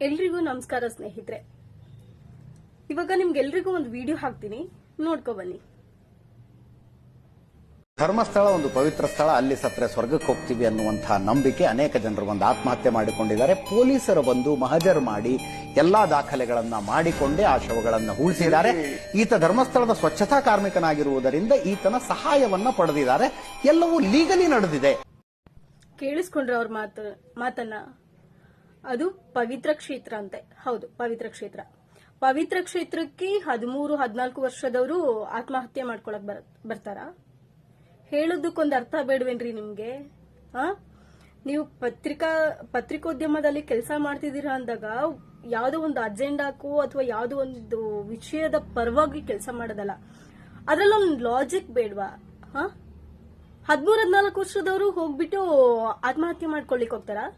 ಎಲ್ರಿಗೂ ನಮಸ್ಕಾರ ಸ್ನೇಹಿತರೆ. ಇವಾಗ ನಿಮ್ಗೆಲ್ರಿಗೂ ಒಂದು ವಿಡಿಯೋ ಹಾಕ್ತೀನಿ. ನೋಡ್ಕೊ ಬನ್ನಿ. ಧರ್ಮಸ್ಥಳ ಒಂದು ಪವಿತ್ರ ಸ್ಥಳ. ಅಲ್ಲಿ ಸತ್ರೆ ಸ್ವರ್ಗಕ್ಕೆ ಹೋಗ್ತೀವಿ ಅನ್ನುವಂತಹ ನಂಬಿಕೆ ಅನೇಕ ಜನರು ಒಂದು ಆತ್ಮಹತ್ಯೆ ಮಾಡಿಕೊಂಡಿದ್ದಾರೆ. ಪೊಲೀಸರು ಬಂದು ಮಹಜರ್ ಮಾಡಿ ಎಲ್ಲಾ ದಾಖಲೆಗಳನ್ನ ಮಾಡಿಕೊಂಡೇ ಆ ಶವಗಳನ್ನ ಉಳಿಸಿದ್ದಾರೆ ಈತ ಧರ್ಮಸ್ಥಳದ ಸ್ವಚ್ಛತಾ ಕಾರ್ಮಿಕನಾಗಿರುವುದರಿಂದ ಈತನ ಸಹಾಯವನ್ನ ಪಡೆದಿದ್ದಾರೆ. ಎಲ್ಲವೂ ಲೀಗಲಿ ನಡೆದಿದೆ. ಕೇಳಿಸ್ಕೊಂಡ್ರೆ ಅವ್ರ ಮಾತು ಮಾತನ್ನ. ಅದು ಪವಿತ್ರ ಕ್ಷೇತ್ರ ಅಂತೆ. ಹೌದು, ಪವಿತ್ರ ಕ್ಷೇತ್ರ. ಪವಿತ್ರ ಕ್ಷೇತ್ರಕ್ಕೆ ಹದಿಮೂರು, ಹದಿನಾಲ್ಕು ವರ್ಷದವರು ಆತ್ಮಹತ್ಯೆ ಮಾಡ್ಕೊಳಕ್ ಬರ್, ಬರ್ತಾರ. ಹೇಳೋದಕ್ಕೊಂದು ಅರ್ಥ ಬೇಡವೇನ್ರಿ ನಿಮ್ಗೆ? ಆ? ನೀವು ಪತ್ರಿಕಾ, ಪತ್ರಿಕೋದ್ಯಮದಲ್ಲಿ ಕೆಲಸ ಮಾಡ್ತಿದ್ದೀರಾ ಅಂದಾಗ ಯಾವುದೋ ಒಂದು ಅಜೆಂಡಾಕ್ಕೂ ಅಥವಾ ಯಾವುದೋ ಒಂದು ವಿಷಯದ ಪರವಾಗಿ ಕೆಲಸ ಮಾಡೋದಲ್ಲ. ಅದ್ರಲ್ಲೊಂದು ಲಾಜಿಕ್ ಬೇಡ್ವಾ? ಹ ಹದಿಮೂರು, ಹದಿನಾಲ್ಕು ವರ್ಷದವರು ಹೋಗ್ಬಿಟ್ಟು ಆತ್ಮಹತ್ಯೆ ಮಾಡ್ಕೊಳ್ಲಿಕ್ಕೆ ಹೋಗ್ತಾರಾ?